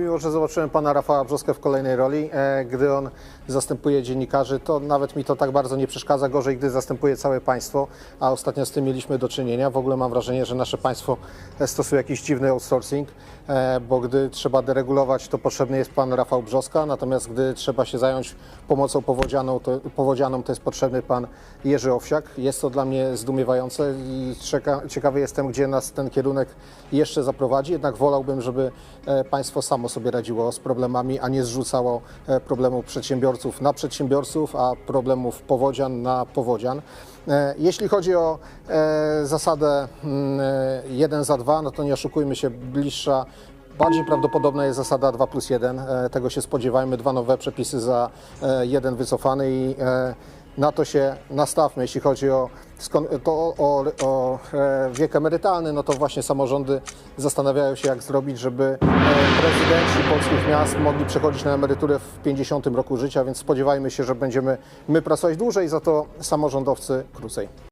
Miło, że zobaczyłem pana Rafała Brzoskę w kolejnej roli. E, Gdy on zastępuje dziennikarzy, to nawet mi to tak bardzo nie przeszkadza. Gorzej, gdy zastępuje całe państwo, a ostatnio z tym mieliśmy do czynienia. W ogóle mam wrażenie, że nasze państwo e, stosuje jakiś dziwny outsourcing, e, bo gdy trzeba deregulować, to potrzebny jest pan Rafał Brzoska, natomiast gdy trzeba się zająć pomocą powodzianą, to, powodzianą, to jest potrzebny pan Jerzy Owsiak. Jest to dla mnie zdumiewające i ciekawy jestem, gdzie nas ten kierunek jeszcze zaprowadzi. Jednak wolałbym, żeby państwo samo sobie radziło z problemami, a nie zrzucało e, problemów przedsiębiorców na przedsiębiorców, a problemów powodzian na powodzian. E, Jeśli chodzi o e, zasadę mm, e, 1 za 2, no to nie oszukujmy się, bliższa Bardziej prawdopodobna jest zasada 2 plus 1. E, Tego się spodziewajmy. Dwa nowe przepisy za jeden wycofany i na to się nastawmy. Jeśli chodzi o, to o, o e, wiek emerytalny, no to właśnie samorządy zastanawiają się, jak zrobić, żeby e, prezydenci polskich miast mogli przechodzić na emeryturę w 50 roku życia, więc spodziewajmy się, że będziemy my pracować dłużej, za to samorządowcy krócej.